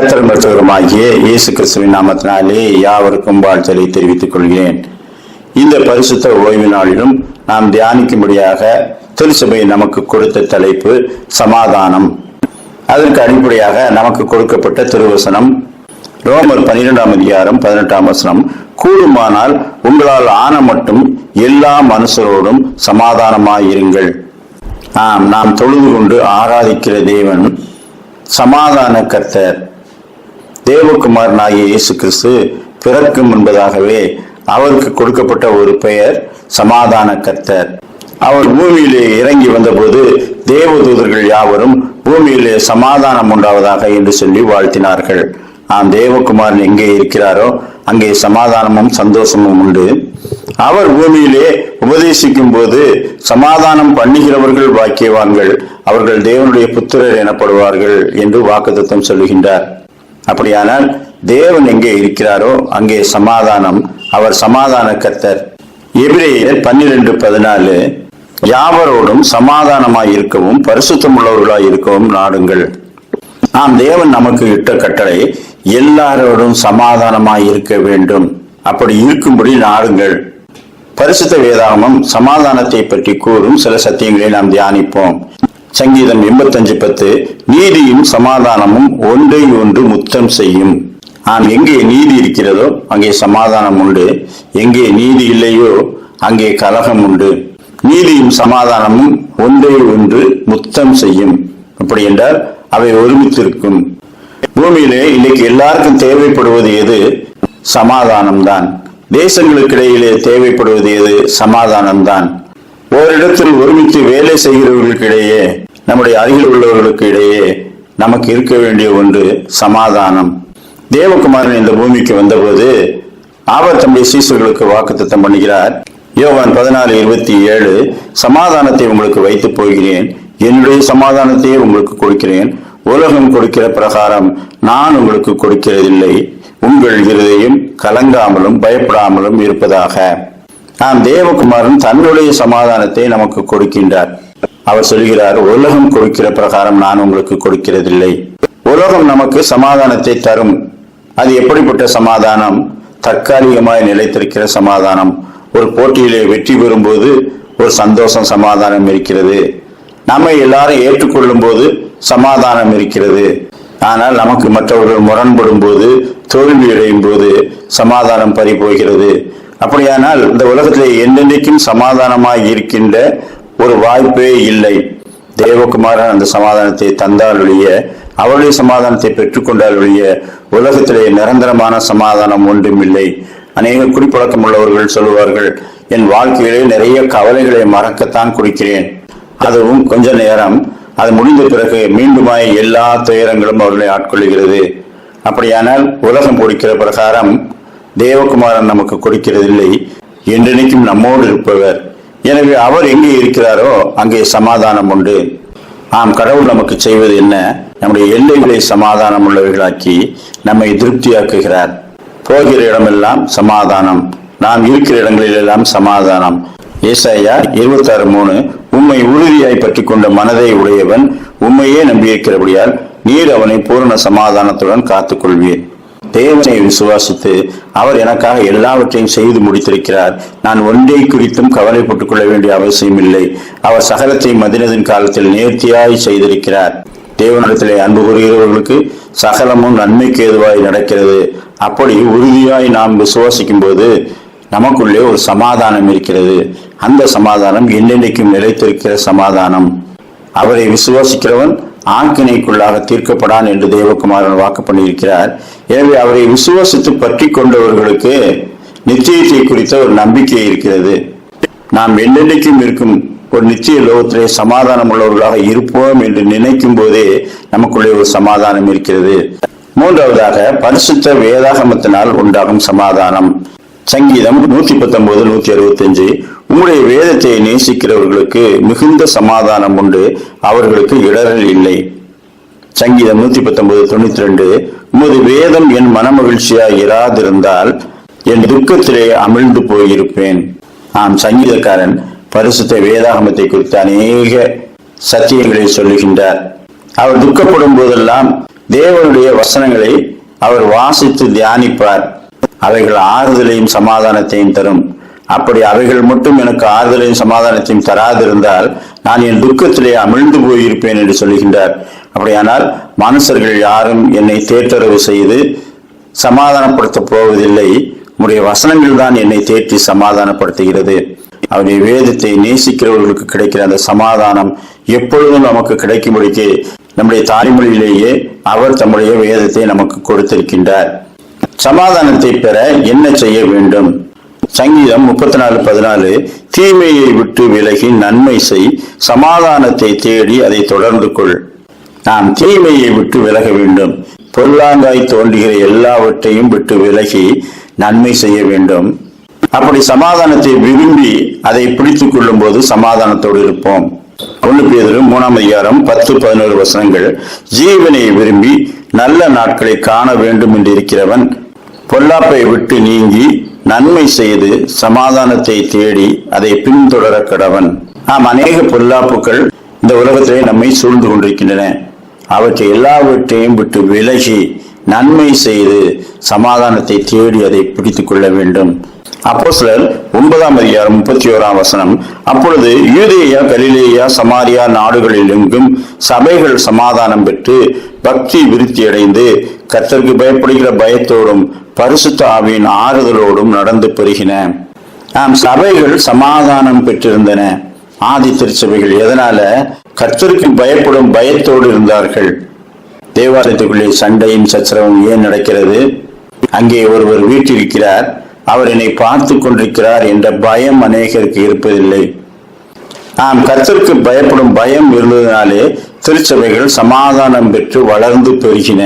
கத்தர் மற்றவருமாகிய இயேசு கிறிஸ்துவின் நாமத்தினாலே யாவருக்கும் வாழ்த்தலை தெரிவித்துக் கொள்கிறேன். இந்த பரிசுத்த ஓய்வு நாளிலும் நாம் தியானிக்கும்படியாக திருச்சபை நமக்கு கொடுத்த தலைப்பு சமாதானம். அதற்கு அடிப்படையாக நமக்கு கொடுக்கப்பட்ட திருவசனம் ரோமர் பனிரெண்டாம் அதிகாரம் பதினெட்டாம் வசனம். கூடுமானால் உங்களால் ஆன மட்டும் எல்லா மனுஷரோடும் சமாதானமாயிருங்கள். ஆம் நாம் தொழுது கொண்டு ஆராதிக்கிற தேவன் சமாதான கர்த்தர். தேவகுமாரனாகிய இயேசு கிறிஸ்து பிறக்கும் என்பதாகவே அவருக்கு கொடுக்கப்பட்ட ஒரு பெயர் சமாதான கர்த்தர் அவர் பூமியிலே இறங்கி வந்தபோது தேவதூதர்கள் யாவரும் பூமியிலே சமாதானம் உண்டாவதாக என்று சொல்லி வாழ்த்தினார்கள். ஆம் தேவகுமாரன் எங்கே இருக்கிறாரோ அங்கே சமாதானமும் சந்தோஷமும் உண்டு. அவர் பூமியிலே உபதேசிக்கும் போது சமாதானம் பண்ணுகிறவர்கள் பாக்கியவான்கள் அவர்கள் தேவனுடைய புத்திரர் எனப்படுவார்கள் என்று வாக்குத்தம் சொல்லுகின்றார். அப்படியானால் தேவன் எங்கே இருக்கிறாரோ அங்கே சமாதானம். அவர் சமாதான கத்தர் எபிரேயர் பன்னிரெண்டு பதினாலு. யாவரோடும் சமாதானமாய் இருக்கவும் பரிசுத்தம் உள்ளவர்களாய் இருக்கவும் நாடுங்கள். நாம் தேவன் நமக்கு இட்ட கட்டளை எல்லாரோடும் சமாதானமாய் இருக்க வேண்டும். அப்படி இருக்கும்படி நாடுங்கள். பரிசுத்த வேதாகமம் சமாதானத்தை பற்றி கூறும் சில சத்தியங்களை நாம் தியானிப்போம். சங்கீதம் எண்பத்தஞ்சு பத்து நீதியும் சமாதானமும் ஒன்றை ஒன்று முத்தம் செய்யும். ஆம் எங்கே நீதி இருக்கிறதோ அங்கே சமாதானம் உண்டு. எங்கே நீதி இல்லையோ அங்கே கலகம் உண்டு. நீதியும் சமாதானமும் ஒன்றை ஒன்று முத்தம் செய்யும். அப்படி என்றால் அவை ஒருமித்திருக்கும். பூமியிலே இன்னைக்கு எல்லாருக்கும் தேவைப்படுவது எது? சமாதானம்தான். தேசங்களுக்கு தேசங்களுக்கிடையிலே தேவைப்படுவது எது? சமாதானம்தான். ஓரிடத்தில் ஒருமித்து வேலை செய்கிறவர்களுக்கிடையே நம்முடைய அருகில் உள்ளவர்களுக்கு இடையே நமக்கு இருக்க வேண்டிய ஒன்று சமாதானம். தேவகுமாரன் இந்த பூமிக்கு வந்தபோது ஆபர் தம்முடைய சீசர்களுக்கு வாக்குத்தத்தம் பண்ணுகிறார். யோவான் பதினாலு இருபத்தி ஏழு சமாதானத்தை உங்களுக்கு வைத்து போகிறேன். என்னுடைய சமாதானத்தையே உங்களுக்கு கொடுக்கிறேன். உலகம் கொடுக்கிற பிரகாரம் நான் உங்களுக்கு கொடுக்கிறதில்லை. உங்கள் இருதையும் கலங்காமலும் பயப்படாமலும் இருப்பதாக. நாம் தேவகுமாரன் தன்னுடைய சமாதானத்தை நமக்கு கொடுக்கின்றார். அவர் சொல்கிறார் உலகம் கொடுக்கிற பிரகாரம் நான் உங்களுக்கு கொடுக்கிறதில்லை. உலகம் நமக்கு சமாதானத்தை தரும். அது எப்படிப்பட்ட சமாதானம்? தற்காலிகமாய் நிலைத்திருக்கிற சமாதானம். ஒரு போட்டியிலே வெற்றி பெறும்போது ஒரு சந்தோஷம் சமாதானம் இருக்கிறது. நம்மை எல்லாரும் ஏற்றுக்கொள்ளும் போது சமாதானம் இருக்கிறது. ஆனால் நமக்கு மற்றவர்கள் முரண்படும் போது தோல்வி அடையும் போது சமாதானம் பறி போகிறது அப்படியானால் இந்த உலகத்திலே என்றென்றைக்கும் சமாதானமாய் இருக்கின்ற ஒரு வாய்ப்பே இல்லை. தேவகுமாரன் அந்த சமாதானத்தை தந்தாலுடைய அவருடைய சமாதானத்தை பெற்றுக்கொண்டால் உலகத்திலே நிரந்தரமான சமாதானம் ஒன்றும் இல்லை அநேக குடிப்பழக்கம் உள்ளவர்கள் சொல்லுவார்கள் என் வாழ்க்கையிலே நிறைய கவலைகளை மறக்கத்தான் குடிக்கிறேன். அதுவும் கொஞ்ச நேரம். அது முடிந்த பிறகு மீண்டுமாய் எல்லா துயரங்களும் அவர்களை ஆட்கொள்கிறது அப்படியானால் உலகம் குடிக்கிற பிரகாரம் தேவகுமாரன் நமக்கு கொடுக்கிறதில்லை என்றென்னைக்கும் நம்மோடு இருப்பவர். எனவே அவர் எங்கே இருக்கிறாரோ அங்கே சமாதானம் உண்டு. ஆம் கடவுள் நமக்கு செய்வது என்ன? நம்முடைய எல்லைகளை சமாதானம் உள்ளவைகளாக்கி நம்மை திருப்தியாக்குகிறார். போகிற இடமெல்லாம் சமாதானம். நாம் இருக்கிற இடங்களில் எல்லாம் சமாதானம். ஏசாயா இருபத்தாறு மூணு உம்மை உறுதியாய் பற்றி கொண்ட மனதை உடையவன் உண்மையே நம்பியிருக்கிறபடியால் நீர் அவனை பூரண சமாதானத்துடன் காத்துக்கொள்வீர். தேவனை விசுவாசித்து அவர் எனக்காக எல்லாவற்றையும் செய்து முடித்திருக்கிறார். நான் ஒன்றை குறித்தும் கவலைப்பட்டுக் கொள்ள வேண்டிய அவசியம் இல்லை. அவர் சகலத்தை மதினதின் காலத்தில் நேர்த்தியாய் செய்திருக்கிறார். தேவனிடத்திலே அன்பு கூறுகிறவர்களுக்கு சகலமும் நன்மைக்கு ஏதுவாய் நடக்கிறது. அப்படி உறுதியாய் நாம் விசுவாசிக்கும் போது நமக்குள்ளே ஒரு சமாதானம் இருக்கிறது. அந்த சமாதானம் என்னென்னைக்கும் நிலைத்திருக்கிற சமாதானம். அவரை விசுவாசிக்கிறவன் ஆக்கினைக்குள்ளாக தீர்க்கப்படான் என்று தேவகுமாரன் வாக்கு பண்ணியிருக்கிறார். எனவே அவரை விசுவாசித்து பற்றி கொண்டவர்களுக்கு நிச்சயத்தை குறித்த ஒரு நம்பிக்கை இருக்கிறது. நாம் என்னென்னைக்கும் இருக்கும் ஒரு நிச்சய லோகத்திலே சமாதானம் உள்ளவர்களாக இருப்போம் என்று நினைக்கும் போதே நமக்குள்ளே ஒரு சமாதானம் இருக்கிறது. மூன்றாவதாக பரிசுத்த வேதாகமத்தினால் உண்டாகும் சமாதானம். சங்கீதம் நூத்தி பத்தொன்பது நூத்தி அறுபத்தி அஞ்சு உங்களுடைய வேதத்தை நேசிக்கிறவர்களுக்கு மிகுந்த சமாதானம் உண்டு. அவர்களுக்கு இடரல் இல்லை. சங்கீதம் நூத்தி பத்தொன்பது தொண்ணூத்தி ரெண்டு உமது வேதம் என் மனமகிழ்ச்சியாய் இராதிருந்தால் என் துக்கத்திலே அமிழ்ந்து போயிருப்பேன். ஆம் சங்கீதக்காரன் பரிசுத்த வேதாகமத்தை குறித்து அநேக சத்தியங்களை சொல்லுகின்றார். அவர் துக்கப்படும் போதெல்லாம் தேவனுடைய வசனங்களை அவர் வாசித்து தியானிப்பார். அவைகள் ஆறுதலையும் சமாதானத்தையும் தரும். அப்படி அவைகள் மட்டும் எனக்கு ஆறுதலையும் சமாதானத்தையும் தராதிருந்தால் நான் என் துக்கத்திலே அமிழ்ந்து போயிருப்பேன் என்று சொல்லுகின்றார். அப்படியானால் மனுஷர்கள் யாரும் என்னை தேற்றரவு செய்து சமாதானப்படுத்தப் போவதில்லை. உடைய வசனங்கள் தான் என்னை தேற்றி சமாதானப்படுத்துகிறது. அவருடைய வேதத்தை நேசிக்கிறவர்களுக்கு கிடைக்கிற அந்த சமாதானம் எப்பொழுதும் நமக்கு கிடைக்கும்படிக்கு நம்முடைய தாய்மொழியிலேயே அவர் தம்முடைய வேதத்தை நமக்கு கொடுத்திருக்கின்றார். சமாதானத்தை பெற என்ன செய்ய வேண்டும்? சங்கீதம் முப்பத்தி நாலு பதினாலு தீமையை விட்டு விலகி நன்மை செய் சமாதானத்தை தேடி அதை தொடர்ந்து கொள். நாம் தீமையை விட்டு விலக வேண்டும். பொருளாங்காய் தோன்றுகிற எல்லாவற்றையும் விட்டு விலகி நன்மை செய்ய வேண்டும். அப்படி சமாதானத்தை விரும்பி அதை பிடித்துக் கொள்ளும் போது சமாதானத்தோடு இருப்போம். ஒன்று பேதரும் மூணாம் அதிகாரம் பத்து பதினோரு வசனங்கள் ஜீவனை விரும்பி நல்ல நாட்களை காண வேண்டும் என்று இருக்கிறவன் பொல்லாப்பை விட்டு நீங்கி நன்மை செய்து சமாதானத்தை தேடி அதை பின்தொடர கடவன். நாம் அநேக பொல்லாப்புகள் இந்த உலகத்திலே நம்மை சூழ்ந்து கொண்டிருக்கின்றன. அவற்றை எல்லாவற்றையும் விட்டு விலகி நன்மை செய்து சமாதானத்தை தேடி அதை பிடித்துக் கொள்ள வேண்டும். அப்போ சிலர் ஒன்பதாம் அதிகாரம் முப்பத்தி ஓராம் வசனம். அப்பொழுது யூதேயா கலிலேயா சமாரியா நாடுகளிலெங்கும் சபைகள் சமாதானம் பெற்று பக்தி விருத்தி அடைந்து கர்த்தருக்கு பயப்படுகிற பயத்தோடும் பரிசுத்த ஆவியின் ஆறுதலோடும் நடந்து பெருகின. ஆம் சபைகள் சமாதானம் பெற்றிருந்தன. ஆதி திருச்சபைகள் எதனால? கர்த்தருக்கு பயப்படும் பயத்தோடு இருந்தார்கள். தேவாலயத்துக்குள்ளே சண்டையும் சச்சரவும் ஏன் நடக்கிறது? அங்கே ஒருவர் வீட்டிருக்கிறார் அவர் என்னை பார்த்து கொண்டிருக்கிறார் என்ற பயம் அநேகருக்கு இருப்பதில்லை. நாம் கர்த்தருக்கு பயப்படும் பயம் இருந்ததினாலே திருச்சபைகள் சமாதானம் பெற்று வளர்ந்து பெருகின.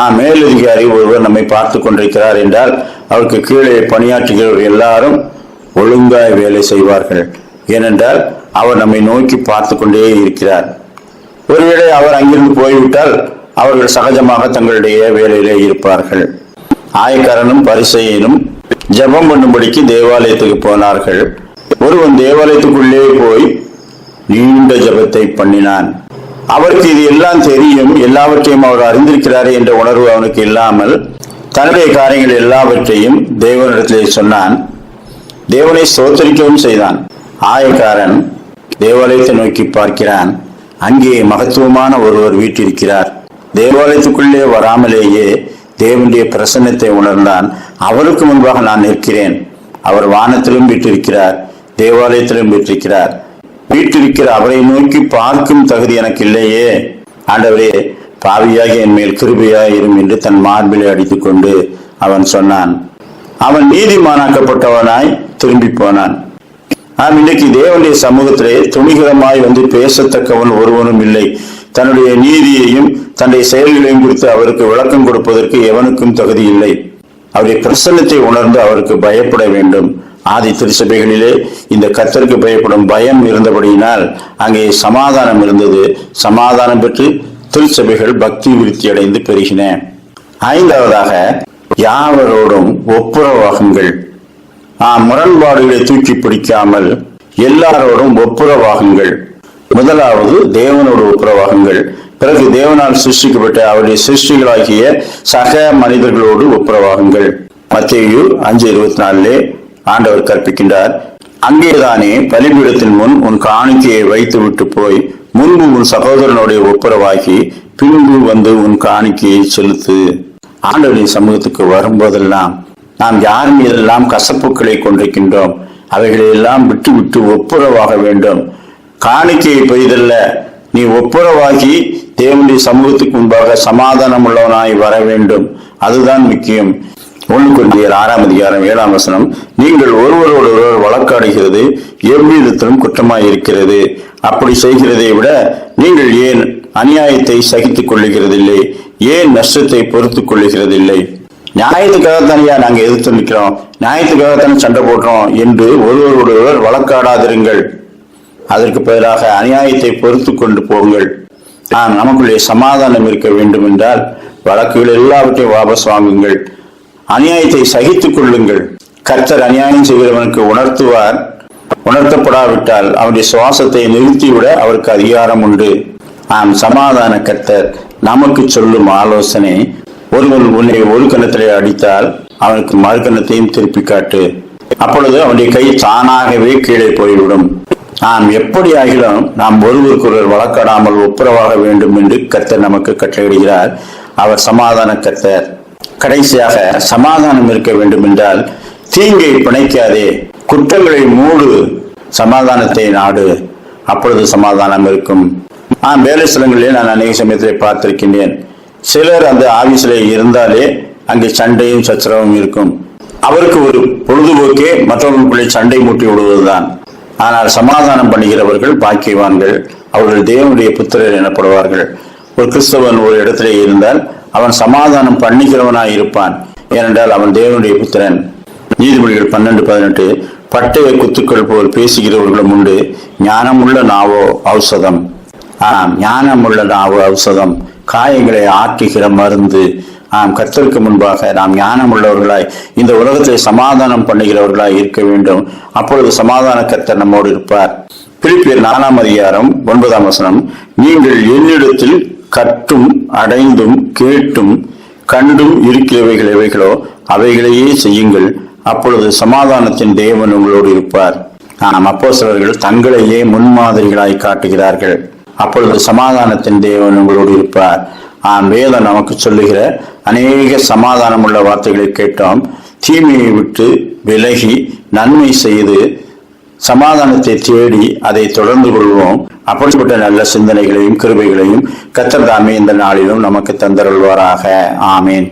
ஆ மேலதிகாரி ஒருவர் நம்மை பார்த்து கொண்டிருக்கிறார் என்றால் அவருக்கு கீழே பணியாற்றுகிறவர் எல்லாரும் ஒழுங்காய் வேலை செய்வார்கள். ஏனென்றால் அவர் நம்மை நோக்கி பார்த்து கொண்டே இருக்கிறார். ஒருவேளை அவர் அங்கிருந்து போய்விட்டால் அவர்கள் சகஜமாக தங்களுடைய வேலையிலே இருப்பார்கள். ஆயக்காரனும் பரிசையனும் ஜெபம் பண்ணும்படிக்கு தேவாலயத்துக்கு போனார்கள். ஒருவன் தேவாலயத்துக்குள்ளே போய் நீண்ட ஜெபத்தை பண்ணினான். அவருக்கு இது எல்லாம் தெரியும் எல்லாவற்றையும் அவர் அறிந்திருக்கிறாரே என்ற உணர்வு அவனுக்கு இல்லாமல் தன்னுடைய காரியங்கள் எல்லாவற்றையும் தேவனிடத்திலே சொன்னான். தேவனை சோத்தரிக்கவும் செய்தான். ஆயக்காரன் தேவாலயத்தை நோக்கி பார்க்கிறான். அங்கே மகத்துவமான ஒருவர் வீட்டிருக்கிறார். தேவாலயத்துக்குள்ளே வராமலேயே தேவனுடைய பிரசன்னத்தை உணர்ந்தான். அவருக்கு முன்பாக நான் நிற்கிறேன். அவர் வானத்திலும் வீட்டிருக்கிறார் தேவாலயத்திலும் வீட்டிருக்கிறார் வீட்டிருக்கிற அவரை நோக்கி பார்க்கும் தகுதி எனக்கு இல்லையே. ஆண்டவரே பாவியாக என் மேல் கிருபையாய் இரும் என்று தன் மார்பிலை அடித்துக் கொண்டு அவன் சொன்னான். அவன் நீதிமானாக்கப்பட்டவனாய் திரும்பி போனான். நாம் இன்றைக்கு தேவனுடைய சமூகத்திலே துணிகரமாய் வந்து பேசத்தக்கவன் ஒருவனும் இல்லை. தன்னுடைய நீதியையும் தன்னுடைய செயல்களையும் குறித்து அவருக்கு விளக்கம் கொடுப்பதற்கு எவனுக்கும் தகுதி இல்லை. அவருடைய பிரசன்னத்தை உணர்ந்து அவருக்கு பயப்பட வேண்டும். ஆதி திருச்சபைகளிலே இந்த கத்தருக்கு பயப்படும் பயம் இருந்தபடியினால் அங்கே சமாதானம் இருந்தது. சமாதானம் பெற்று திருச்சபைகள் பக்தி விருத்தி அடைந்து பெருகின. ஐந்தாவதாக யாவரோடும் ஒப்புரவாகுங்கள். ஆ முரண்பாடுகளை தூக்கி பிடிக்காமல் எல்லாரோடும் ஒப்புரவாகுங்கள். முதலாவது தேவனோட உப்புரவாகங்கள் பிறகு தேவனால் சிருஷ்டிக்கப்பட்ட அவருடைய சிருஷ்டிகளாகிய சக மனிதர்களோடு ஒப்புரவாகுங்கள் மத்தியு அஞ்சு இருபத்தி நாலிலே ஆண்டவர் கற்பிக்கின்றார் அங்கேதானே பலிபீடத்தின் முன் உன் காணிக்கையை வைத்து விட்டு போய் முன்பு உன் சகோதரனுடைய ஒப்புரவாகி பின்பு வந்து உன் காணிக்கையை செலுத்து. ஆண்டவரின் சமூகத்துக்கு வரும்போதெல்லாம் நாம் யார் மீதெல்லாம் கசப்புக்களை கொண்டிருக்கின்றோம் அவைகளை எல்லாம் விட்டு விட்டு ஒப்புரவாக வேண்டும். காணிக்கையை பெய்தல்ல. நீ ஒப்புரவாகி தேவனுடைய சமூகத்துக்கு முன்பாக சமாதானம் உள்ளவனாய் வர வேண்டும். அதுதான் முக்கியம். ஒன்று குழந்தையர் ஆறாம் அதிகாரம் ஏழாம் வசனம் நீங்கள் ஒருவரோடு ஒருவர் வழக்காடுகிறது எவ்விதத்திலும் குற்றமாய் இருக்கிறது அப்படி செய்கிறதை விட நீங்கள் ஏன் அநியாயத்தை சகித்துக் கொள்ளுகிறதில்லை? ஏன் நஷ்டத்தை பொறுத்துக் கொள்ளுகிறதில்லை? நியாயத்துக்காகத்தானையா நாங்க எதிர்த்து நிற்கிறோம்? நியாயத்துக்காகத்தானே சண்டை போடுறோம்? என்று ஒருவரோடு ஒருவர் வழக்காடாதிருங்கள். அதற்கு பதிலாக அநியாயத்தை பொறுத்து கொண்டு போங்கள். ஆம் நமக்குள்ளே சமாதானம் இருக்க வேண்டும் என்றால் வழக்குகள் எல்லாவற்றையும் வாபஸ் வாங்குங்கள். அநியாயத்தை சகித்துக் கொள்ளுங்கள். கர்த்தர் அநியாயம் செய்கிறவனுக்கு உணர்த்துவார். உணர்த்தப்படாவிட்டால் அவருடைய சுவாசத்தை நிறுத்திவிட அவருக்கு அதிகாரம் உண்டு. ஆம் சமாதான கர்த்தர் நமக்கு சொல்லும் ஆலோசனை ஒருவன் உன்னை ஒரு கணத்திலே அடித்தால் அவனுக்கு மறு கணத்தையும் திருப்பி காட்டு. அப்பொழுது அவனுடைய கை தானாகவே கீழே போய்விடும். நாம் எப்படி ஆகிலும் நாம் ஒருவருக்கொருவர் வழக்கடாமல் ஒப்புரவாக வேண்டும் என்று கர்த்தர் நமக்கு கட்டளையிடுகிறார். அவர் சமாதான கர்த்தர். கடைசியாக சமாதானம் இருக்க வேண்டும் என்றால் தீங்கை பிணைக்காதே. குற்றங்களை மூடு. சமாதானத்தை நாடு. அப்பொழுது சமாதானம் இருக்கும். நான் வேலை ஸ்தலங்களிலே நான் அநேக சமயத்தில் பார்த்திருக்கின்றேன். சிலர் அந்த ஆபீஸ்ல இருந்தாலே அங்கே சண்டையும் சச்சரவும் இருக்கும். அவருக்கு ஒரு பொழுதுபோக்கே மற்றவர்களுக்குள்ளே சண்டை மூட்டி விடுவதுதான். ஆனால் சமாதானம் பண்ணுகிறவர்கள் பாக்கியவான்கள். அவர்கள் தேவனுடைய புத்திரர் எனப்படுவார்கள். ஒரு கிறிஸ்தவன் ஒரு இடத்திலே இருந்தால் அவன் சமாதானம் பண்ணுகிறவனாய் இருப்பான். ஏனென்றால் அவன் தேவனுடைய புத்திரன். நீதிபதிகள் பன்னெண்டு பதினெட்டு பட்டய குத்துக்கள் போல் பேசுகிறவர்களும் உண்டு. ஞானமுள்ள நாவோ ஔஷதம். ஆம் ஞானமுள்ள நாவோ ஔஷதம். காயங்களை ஆற்றுகிற மருந்து. ஆம் கர்த்தருக்கு முன்பாக நாம் ஞானம் உள்ளவர்களாய் இந்த உலகத்தை சமாதானம் பண்ணுகிறவர்களாய் இருக்க வேண்டும். அப்பொழுது சமாதான கர்த்தர் நம்மோடு இருப்பார். பிலிப்பியர் நாலாம் அதிகாரம் ஒன்பதாம் வசனம் நீங்கள் என்னிடத்தில் கற்றும் அடைந்தும் கேட்டும் கண்டும் இருக்கிறவைகள் எவைகளோ அவைகளையே செய்யுங்கள். அப்பொழுது சமாதானத்தின் தேவன் உங்களோடு இருப்பார். நாம் அப்போஸ்தலர்கள் தங்களையே முன்மாதிரிகளாய் காட்டுகிறார்கள். அப்பொழுது சமாதானத்தின் தேவன் உங்களோடு இருப்பார். வேதம் நமக்கு சொல்லுகிற அநேக சமாதானம் உள்ள வார்த்தைகளை கேட்டோம். தீமையை விட்டு விலகி நன்மை செய்து சமாதானத்தை தேடி அதை தொடர்ந்து கொள்வோம். அப்படிப்பட்ட நல்ல சிந்தனைகளையும் கிருபைகளையும் கத்தர் தாமே இந்த நாளிலும் நமக்கு தந்தருள்வாராக. ஆமேன்.